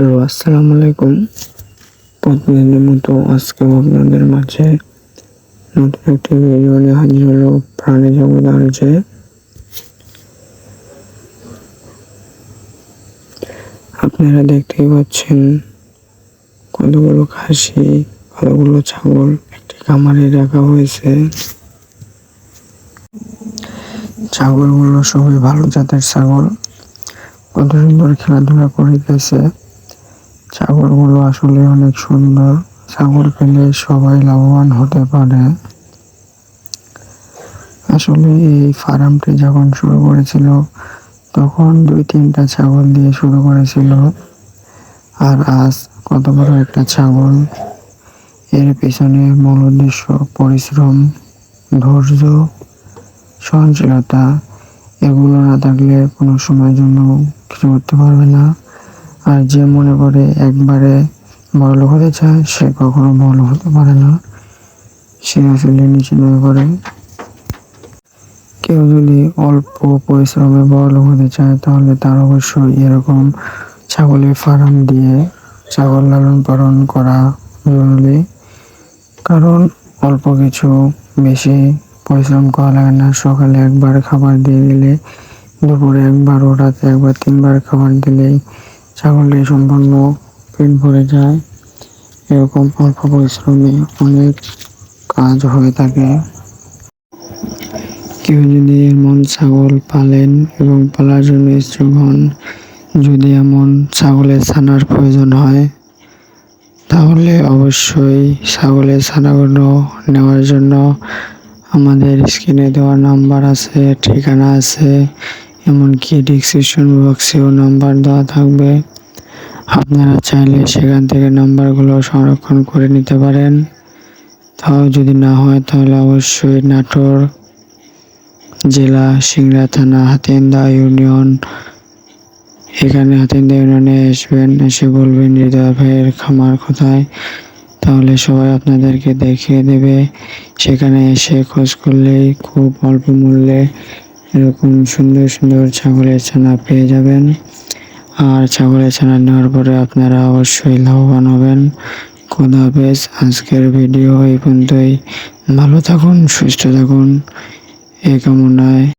Hello, আসসালামু আলাইকুম। প্রতিদিনের মতো আজকে আপনাদের মাঝে নতুন একটি ভিডিও নিয়ে হাজির হলো প্রাণী জগৎ যে। আপনারা দেখতেই পাচ্ছেন কতগুলো খাসি, কতগুলো ছাগল একটি খামারে রাখা হয়েছে। ছাগলগুলো সবই ভালো জাতের ছাগল। কত সুন্দর খেলাধুলা করিতেছে ছাগলগুলো আসলে অনেক সুন্দর। ছাগল পেলে সবাই লাভবান হতে পারে। আসলে এই ফার্মটি যখন শুরু করেছিল, তখন দুই তিনটা ছাগল দিয়ে শুরু করেছিল। আর আজ কত বড় একটা ছাগল। এর পেছনে মূল উদ্দেশ্য পরিশ্রম, ধৈর্য, সহনশীলতা। এগুলো না থাকলে কোনো সময়ের জন্য কিছু করতে পারবে না। আর যে মনে করে একবারে বড় হতে চায়, সে কখনো বড় হতে পারে না। সে আসলে নিচে নেমে পড়ে। কেউ যদি অল্প পরিশ্রমে বড় হতে চায়, তাহলে তার অবশ্যই এরকম ছাগলের ফার্ম দিয়ে ছাগল লালন পালন করা জরুরি। কারণ অল্প কিছু বেশি পরিশ্রম করা লাগে না। সকালে একবার খাবার দিয়ে দিলে, দুপুরে একবার ও রাতে একবার, তিনবার খাবার দিলেই ছাগলটি সম্পূর্ণ পেট ভরে যায়। এরকম অল্প পরিশ্রমে অনেক কাজ হয়ে থাকে। কেউ যদি এমন ছাগল পালেন এবং পালার জন্য ইচ্ছুক হন, যদি এমন ছাগলের ছানার প্রয়োজন হয়, তাহলে অবশ্যই ছাগলের ছানাগুলো নেওয়ার জন্য আমাদের স্ক্রিনে দেওয়া নাম্বার আছে, ঠিকানা আছে। এমনকি ডিসক্রিপশন বক্সেও নাম্বার দেওয়া থাকবে। আপনারা চাইলে সেখান থেকে নাম্বারগুলো সংরক্ষণ করে নিতে পারেন। তাও যদি না হয়, তাহলে অবশ্যই নাটোর জেলা সিংড়া থানা হাতিন্দা ইউনিয়ন, এখানে হাতিন্দা ইউনিয়নে আসবেন, এসে বলবেন হৃদয় ভাইয়ের খামার কোথায়? তাহলে সবাই আপনাদেরকে দেখিয়ে দেবে। সেখানে এসে খোঁজ করলেই খুব অল্প মূল্যে এরকম সুন্দর সুন্দর ছাগলের ছানা পেয়ে যাবেন। আর ছাগলের ছানা নেওয়ার পরে আপনারা অবশ্যই লাভবান হবেন। খোদা হাফেজ, আজকের ভিডিও এই পর্যন্তই। ভালো থাকুন, সুস্থ থাকুন। এই কামনায়